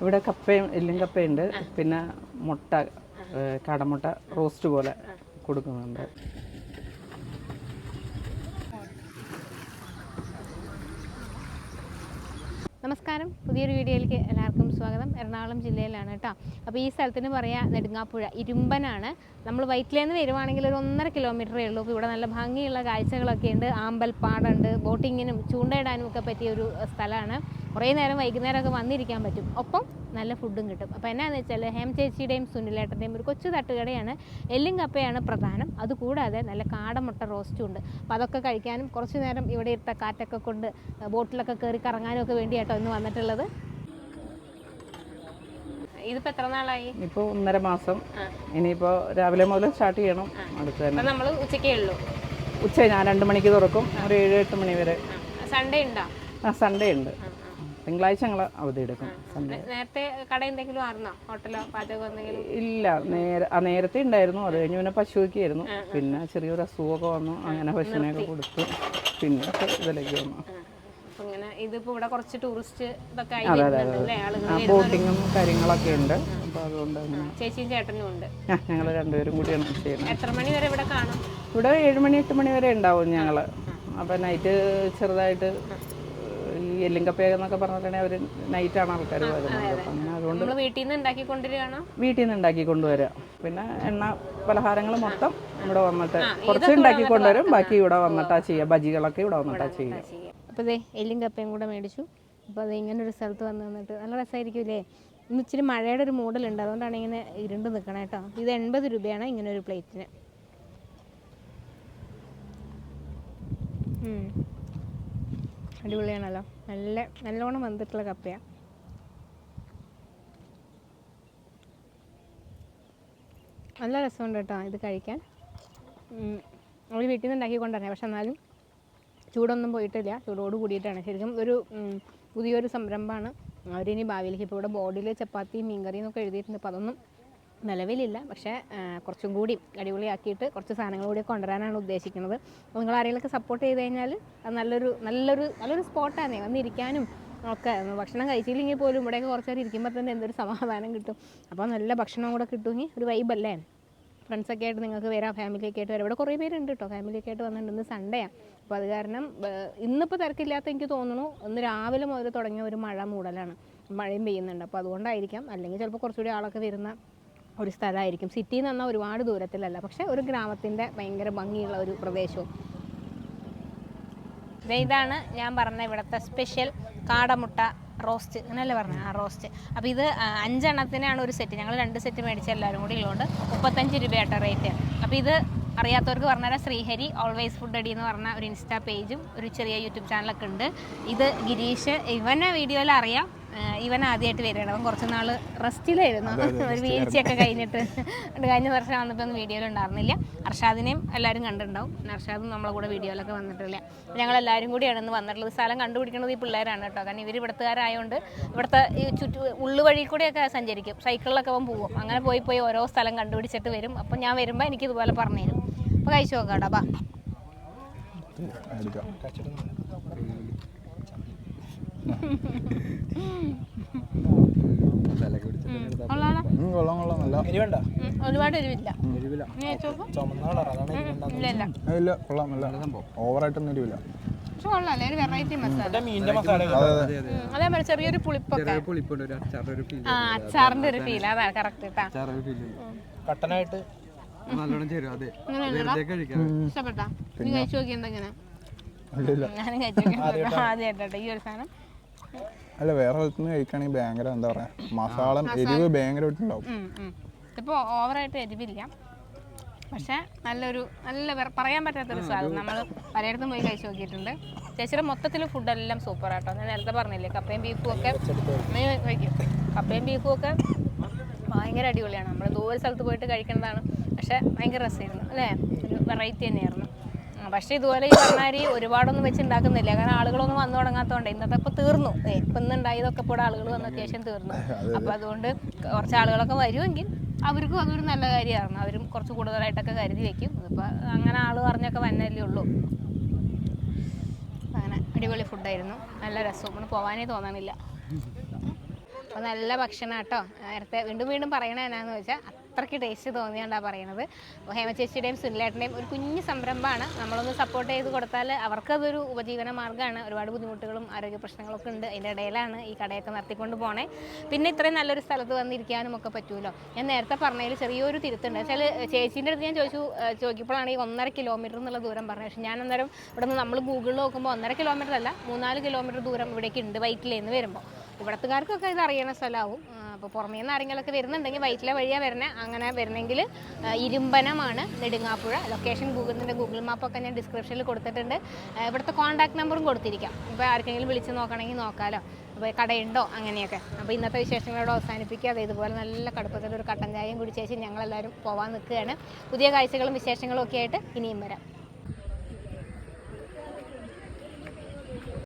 ഇവിടെ കപ്പയും എല്ലും കപ്പയുണ്ട്. പിന്നെ മുട്ട കടമുട്ട റോസ്റ്റ് പോലെ കൊടുക്കുന്നുണ്ട്. നമസ്കാരം. പുതിയൊരു വീഡിയോയിലേക്ക് എല്ലാവർക്കും സ്വാഗതം. എറണാകുളം ജില്ലയിലാണ് കേട്ടോ. അപ്പോൾ ഈ സ്ഥലത്തിന് പറയാ നെടുങ്ങാപ്പുഴ ഇരുമ്പനാണ്. നമ്മൾ വൈറ്റിലേന്ന് വരുവാണെങ്കിൽ ഒരു ഒന്നര കിലോമീറ്ററേ ഉള്ളൂ. അപ്പോൾ ഇവിടെ നല്ല ഭംഗിയുള്ള കാഴ്ചകളൊക്കെ ഉണ്ട്. ആമ്പൽപ്പാടുണ്ട് ബോട്ടിങ്ങിനും ചൂണ്ടയിടാനും ഒക്കെ പറ്റിയ ഒരു സ്ഥലമാണ്. കുറേ നേരം വൈകുന്നേരമൊക്കെ വന്നിരിക്കാൻ പറ്റും. ഒപ്പം നല്ല ഫുഡും കിട്ടും. അപ്പോൾ എന്നാന്ന് വെച്ചാൽ ഹേം ചേച്ചിയുടെയും സുനിലേട്ടന്റെയും ഒരു കൊച്ചു തട്ടുകടയാണ്. എല്ലും കപ്പയാണ് പ്രധാനം. അതുകൂടാതെ നല്ല കാടമുട്ട റോസ്റ്റും ഉണ്ട്. അപ്പോൾ അതൊക്കെ കഴിക്കാനും കുറച്ച് നേരം ഇവിടെ ഇരുത്ത കാറ്റൊക്കെ കൊണ്ട് ബോട്ടിലൊക്കെ കയറി കറങ്ങാനും ഒക്കെ വേണ്ടിയാട്ടോ ഇന്ന് വന്നിട്ടുള്ളത്. ഇതിപ്പോൾ എത്ര നാളായി? ഇപ്പോൾ ഒന്നര മാസം. ഇനിയിപ്പോൾ രാവിലെ മുതൽ സ്റ്റാർട്ട് ചെയ്യണം. അടുത്ത് നമ്മൾ ഉച്ചക്കേ ഉള്ളൂ? ഉച്ച ഞാൻ രണ്ട് മണിക്ക് തുറക്കും. ഒരു ഏഴ് എട്ട് മണി വരെ. സൺഡേ ഉണ്ടോ? ആ സൺഡേ ഉണ്ട്. തിങ്കളാഴ്ച ഞങ്ങൾ അവധി എടുക്കും. സൺഡേ നേരത്തെ കട എന്തെങ്കിലും ആയിരുന്നോ? ഹോട്ടലോ പാചകം എന്തെങ്കിലും? ഇല്ല നേരെ ആ നേരത്തെ ഉണ്ടായിരുന്നു. അത് കഴിഞ്ഞ് പിന്നെ പശുവൊക്കെയായിരുന്നു. പിന്നെ ചെറിയൊരു അസുഖമൊക്കെ വന്നു. അങ്ങനെ പശുവിനെയൊക്കെ കൊടുത്തു. പിന്നെ ഇതിലേക്ക് വന്നു. അപ്പം ഇങ്ങനെ ഇതിപ്പോൾ ഇവിടെ കുറച്ച് ടൂറിസ്റ്റ് ഇതൊക്കെ ആയി വരുന്നുണ്ട് അല്ലേ ആളുകൾ ബോട്ടിങ്ങും കാര്യങ്ങളൊക്കെ ഉണ്ട്. അപ്പോൾ അതുകൊണ്ട് ചേച്ചിയും ചേട്ടനും ഉണ്ട്. ഞങ്ങൾ രണ്ടുപേരും കൂടിയാണ് ചെയ്യുന്നത്. എത്ര മണി വരെ ഇവിടെ കാണും? ഇവിടെ ഏഴ് മണി എട്ട് മണി വരെ ഉണ്ടാവും ഞങ്ങൾ അപ്പോൾ നൈറ്റ് ചെറുതായിട്ട് ഈ എല്ലിങ്കപ്പേക എന്നൊക്കെ പറഞ്ഞിട്ടുണ്ടെങ്കിൽ അവർ നൈറ്റാണ് ആൾക്കാർ വരുന്നത്. അപ്പം അങ്ങനെ അതുകൊണ്ട് നമ്മൾ വീട്ടിൽ നിന്ന് ഉണ്ടാക്കി കൊണ്ടുവരികയാണോ വീട്ടിൽ നിന്ന് ഉണ്ടാക്കി കൊണ്ടുവരാം പിന്നെ എണ്ണ പലഹാരങ്ങൾ മൊത്തം ഇവിടെ വന്നിട്ട് കുറച്ച് ഉണ്ടാക്കി കൊണ്ടുവരും ബാക്കി ഇവിടെ വന്നിട്ടാ ചെയ്യുക ബജികളൊക്കെ ഇവിടെ വന്നിട്ടാ ചെയ്യുക അപ്പൊ ഇതേ എല്ലും കപ്പയും കൂടെ മേടിച്ചു. അപ്പൊ അത് ഇങ്ങനെ ഒരു സ്ഥലത്ത് വന്ന് നിന്നിട്ട് നല്ല രസമായിരിക്കില്ലേ ഇന്ന് ഇച്ചിരി മഴയുടെ ഒരു മൂടലുണ്ട് അതുകൊണ്ടാണ് ഇങ്ങനെ ഇരുണ്ട് നിൽക്കണേ കേട്ടോ ഇത് എൺപത് രൂപയാണ് ഇങ്ങനെ ഒരു പ്ലേറ്റിന്. ഉം. അടിപൊളിയാണല്ലോ. നല്ല നല്ലോണം വന്നിട്ടുള്ള കപ്പയാണ് നല്ല രസമുണ്ട് കേട്ടോ ഇത് കഴിക്കാൻ. നമ്മൾ വീട്ടിൽ നിന്ന് ഉണ്ടാക്കി കൊണ്ടുവരണേ പക്ഷെ എന്നാലും ചൂടൊന്നും പോയിട്ടില്ല. ചൂടോട് കൂടിയിട്ടാണ്. ശരിക്കും ഒരു പുതിയൊരു സംരംഭമാണ്. അവരിനി ഭാവിയിലേക്ക് ഇപ്പോൾ ഇവിടെ ബോർഡിൽ ചപ്പാത്തി മീൻകറി എന്നൊക്കെ എഴുതിയിട്ടുണ്ട്. അപ്പോൾ അതൊന്നും നിലവിലില്ല. പക്ഷേ കുറച്ചും കൂടി അടിപൊളിയാക്കിയിട്ട് കുറച്ച് സാധനങ്ങൾ കൂടി കൊണ്ടുവരാനാണ് ഉദ്ദേശിക്കുന്നത്. അപ്പോൾ നിങ്ങൾ ആരെങ്കിലുമൊക്കെ സപ്പോർട്ട് ചെയ്ത് കഴിഞ്ഞാൽ അത് നല്ലൊരു നല്ലൊരു നല്ലൊരു സ്പോട്ടാണ് വന്നിരിക്കാനും ഒക്കെ. ഭക്ഷണം കഴിച്ചില്ലെങ്കിൽ പോലും ഇവിടെയൊക്കെ കുറച്ച് നേരം ഇരിക്കുമ്പോൾ തന്നെ എന്തൊരു സമാധാനം കിട്ടും. അപ്പോൾ നല്ല ഭക്ഷണം കൂടെ കിട്ടുമെങ്കിൽ ഒരു വൈബല്ലേ ഫ്രണ്ട്സൊക്കെ ആയിട്ട് നിങ്ങൾക്ക് വരാം ഫാമിലിയൊക്കെ ആയിട്ട് വരാം. ഇവിടെ കുറേ പേരുണ്ട് കേട്ടോ ഫാമിലിയൊക്കെ ആയിട്ട് വന്നിട്ടുണ്ട്. ഇന്ന് സൺഡേ ആണ് അപ്പോൾ അത് കാരണം ഇന്നിപ്പോൾ തിരക്കില്ലാത്ത എനിക്ക് തോന്നുന്നു ഇന്ന് രാവിലെ മുതൽ തുടങ്ങിയ ഒരു മഴ മൂടലാണ്. മഴയും പെയ്യുന്നുണ്ട്. അപ്പോൾ അതുകൊണ്ടായിരിക്കാം. അല്ലെങ്കിൽ ചിലപ്പോൾ കുറച്ചുകൂടി ആളൊക്കെ വരുന്ന ഒരു സ്ഥലമായിരിക്കും. സിറ്റിയിൽ നിന്ന് ഒരുപാട് ദൂരത്തിലല്ല. പക്ഷേ ഒരു ഗ്രാമത്തിന്റെ ഭയങ്കര ഭംഗിയുള്ള ഒരു പ്രദേശവും. ഇതാണ് ഞാൻ പറഞ്ഞ ഇവിടുത്തെ സ്പെഷ്യൽ കാടമുട്ട റോസ്റ്റ് അങ്ങനെയല്ലേ പറഞ്ഞത് ആ റോസ്റ്റ് അപ്പോൾ ഇത് അഞ്ചെണ്ണത്തിനാണ് ഒരു സെറ്റ് ഞങ്ങൾ രണ്ട് സെറ്റ് മേടിച്ച എല്ലാവരും കൂടി ഉള്ളതുകൊണ്ട് മുപ്പത്തഞ്ച് രൂപയാട്ടോ റേറ്റ് അപ്പോൾ ഇത് അറിയാത്തവർക്ക് പറഞ്ഞാൽ ശ്രീഹരി ഓൾവേസ് ഫുഡ് അടി എന്ന് പറഞ്ഞ ഒരു ഇൻസ്റ്റാ പേജും ഒരു ചെറിയ യൂട്യൂബ് ചാനലൊക്കെ ഉണ്ട്. ഇത് ഗിരീഷ് ഇവനെ വീഡിയോയിൽ അറിയാം. ഇവൻ ആദ്യമായിട്ട് വരികയാണ്. അവൻ കുറച്ച് നാൾ റെസ്റ്റിലായിരുന്നു. ഒരു വീഴ്ചയൊക്കെ കഴിഞ്ഞിട്ട്. കഴിഞ്ഞ വർഷം വന്നപ്പോൾ ഒന്നും വീഡിയോയിൽ ഉണ്ടായിരുന്നില്ല. അർഷാദിനെയും എല്ലാവരും കണ്ടിട്ടുണ്ടാവും. അർഷാദും നമ്മളെ കൂടെ വീഡിയോയിലൊക്കെ വന്നിട്ടില്ല. ഞങ്ങൾ എല്ലാവരും കൂടിയാണ് ഇന്ന് വന്നിട്ടുള്ളത്. സ്ഥലം കണ്ടുപിടിക്കുന്നത് ഈ പിള്ളേരാണ് കേട്ടോ. കാരണം ഇവർ ഇവിടുത്തുകാരായതുകൊണ്ട് ഇവിടുത്തെ ഈ ചുറ്റു ഉള്ളുവഴി കൂടെയൊക്കെ സഞ്ചരിക്കും. സൈക്കിളിലൊക്കെ അവൻ പോകും അങ്ങനെ പോയി പോയി ഓരോ സ്ഥലം കണ്ടുപിടിച്ചിട്ട് വരും. അപ്പം ഞാൻ വരുമ്പോൾ എനിക്ക് ഇതുപോലെ പറഞ്ഞു തരും അപ്പോൾ കഴിച്ചു നോക്കാം കേട്ടോ. ബാ. കൊള്ളാം കൊള്ളാം. നല്ല ഒരുപാട് എരിവില്ല. ഇല്ല കൊള്ളാം നല്ല ഓവറായിട്ടൊന്നും എരിവില്ല. പക്ഷെ കൊള്ളാല്ലേ വെറൈറ്റി മസാല. അതെ അതെ ഉം, അതേപോലെ ചെറിയൊരു പുളിപ്പൊക്കെ. പുളിപ്പുണ്ട് ഒരു അച്ചാറിന്റെ ഒരു ഫീൽ ആ അച്ചാറിന്റെ ഒരു ഫീൽ അതാണ് കറക്റ്റ് കട്ടനായിട്ട് നല്ലോണം ചേരും അതെ. വെറുതെ കഴിക്കാം ഇഷ്ടപ്പെട്ടാ. നീ കഴിച്ചു ഇല്ല ഞാനും കഴിച്ചു നോക്കി ഈ ഒരു സാധനം. അല്ല വേറെ സ്ഥലത്ത് നിന്ന് കഴിക്കുകയാണെങ്കിൽ ഭയങ്കര എന്താ പറയാ മസാല എരിവ് ഭയങ്കരമായിട്ടുണ്ടാവും ഇപ്പോ ഓവർ ഓവറായിട്ട് എരിവില്ല. പക്ഷെ നല്ലൊരു നല്ല പറയാൻ പറ്റാത്തൊരു സ്വാദം നമ്മൾ പലയിടത്തും പോയി കഴിച്ചു നോക്കിയിട്ടുണ്ട്. ചേച്ചിയുടെ മൊത്തത്തിൽ ഫുഡെല്ലാം സൂപ്പർ ആട്ടോ. ഞാൻ നേരത്തെ പറഞ്ഞില്ലേ കപ്പയും ബീഫും ഒക്കെ കഴിക്കും. കപ്പയും ബീഫും ഒക്കെ ഭയങ്കര അടിപൊളിയാണ്. നമ്മൾ ദൂരെ സ്ഥലത്ത് പോയിട്ട് കഴിക്കേണ്ടതാണ് പക്ഷെ ഭയങ്കര രസമായിരുന്നു അല്ലേ? ഒരു വെറൈറ്റി തന്നെയായിരുന്നു. പക്ഷേ ഇതുപോലെ ഈ പറഞ്ഞാരി ഒരുപാടൊന്നും വെച്ച് ഉണ്ടാക്കുന്നില്ല കാരണം ആളുകളൊന്നും വന്നു തുടങ്ങാത്തതുകൊണ്ട് ഇന്നത്തെ ഇപ്പൊ തീർന്നു. ഇപ്പൊ ഇന്നുണ്ടായതൊക്കെ ഇപ്പോൾ ആളുകൾ വന്ന് അത്യാവശ്യം തീർന്നു. അപ്പൊ അതുകൊണ്ട് കുറച്ച് ആളുകളൊക്കെ വരുമെങ്കിൽ അവർക്കും അതൊരു നല്ല കാര്യമാണ്. അവരും കുറച്ച് കൂടുതലായിട്ടൊക്കെ കരുതി വെക്കും. ഇപ്പൊ അങ്ങനെ ആൾ പറഞ്ഞൊക്കെ വന്നല്ലേ ഉള്ളൂ. അങ്ങനെ അടിപൊളി ഫുഡായിരുന്നു നല്ല രസവും. ഒന്ന് പോവാനേ തോന്നണില്ല. അപ്പോൾ നല്ല ഭക്ഷണം കേട്ടോ നേരത്തെ വീണ്ടും വീണ്ടും പറയണ എന്നാന്ന് വെച്ചാൽ അത്രയ്ക്ക് ടേസ്റ്റ് തോന്നിയാണ്ടാണ് പറയുന്നത്. അപ്പോൾ ഹേമ ചേച്ചിയുടെയും സുനിലേട്ടന്റെയും ഒരു കുഞ്ഞു സംരംഭമാണ്. നമ്മളൊന്ന് സപ്പോർട്ട് ചെയ്ത് കൊടുത്താൽ അവർക്കതൊരു ഉപജീവന മാർഗമാണ്. ഒരുപാട് ബുദ്ധിമുട്ടുകളും ആരോഗ്യ പ്രശ്നങ്ങളൊക്കെ ഉണ്ട്. അതിന്റെ ഇടയിലാണ് ഈ കടയൊക്കെ നടത്തിക്കൊണ്ട് പോണേ. പിന്നെ ഇത്രയും നല്ലൊരു സ്ഥലത്ത് വന്നിരിക്കാനും ഒക്കെ പറ്റുമല്ലോ ഞാൻ നേരത്തെ പറഞ്ഞതിൽ ചെറിയൊരു തിരുത്തുണ്ട്. വെച്ചാൽ ചേച്ചീന്റെ അടുത്ത് ഞാൻ ചോദിച്ചു ചോദിക്കുമ്പോഴാണ് ഈ ഒന്നര കിലോമീറ്റർ എന്നുള്ള ദൂരം പറഞ്ഞത്. പക്ഷേ ഞാൻ അന്നേരം ഇവിടെ നിന്ന് നമ്മൾ ഗൂഗിളിൽ നോക്കുമ്പോൾ ഒന്നര കിലോമീറ്റർ അല്ല മൂന്നാൽ കിലോമീറ്റർ ദൂരം ഇവിടേക്ക് ഉണ്ട് വൈറ്റിലേന്ന് വരുമ്പോൾ ഇവിടത്തുകാർക്കൊക്കെ ഇത് അറിയണ സ്ഥലമാവും അപ്പോൾ പുറമേ നിന്ന് ആരെങ്കിലുമൊക്കെ വരുന്നുണ്ടെങ്കിൽ വൈറ്റിലെ വഴിയാണ് വരുന്നത് അങ്ങനെ വരണമെങ്കിൽ ഇരുമ്പനമാണ് നെടുങ്ങാപ്പുഴ. ലൊക്കേഷൻ ഗൂഗിളിന്റെ ഗൂഗിൾ മാപ്പൊക്കെ ഞാൻ ഡിസ്ക്രിപ്ഷനിൽ കൊടുത്തിട്ടുണ്ട്. ഇവിടുത്തെ കോൺടാക്ട് നമ്പറും കൊടുത്തിരിക്കാം. ഇപ്പോൾ ആർക്കെങ്കിലും വിളിച്ച് നോക്കണമെങ്കിൽ നോക്കാലോ. അപ്പോൾ കടയുണ്ടോ അങ്ങനെയൊക്കെ. അപ്പോൾ ഇന്നത്തെ വിശേഷങ്ങളോട് അവസാനിപ്പിക്കാതെ ഇതുപോലെ നല്ല കടുപ്പത്തിലൊരു കട്ടൻ ചായയും കുടിച്ചേച്ച് ഞങ്ങളെല്ലാവരും പോകാൻ നിൽക്കുകയാണ്. പുതിയ കാഴ്ചകളും വിശേഷങ്ങളും ഒക്കെ ആയിട്ട് ഇനിയും വരാം.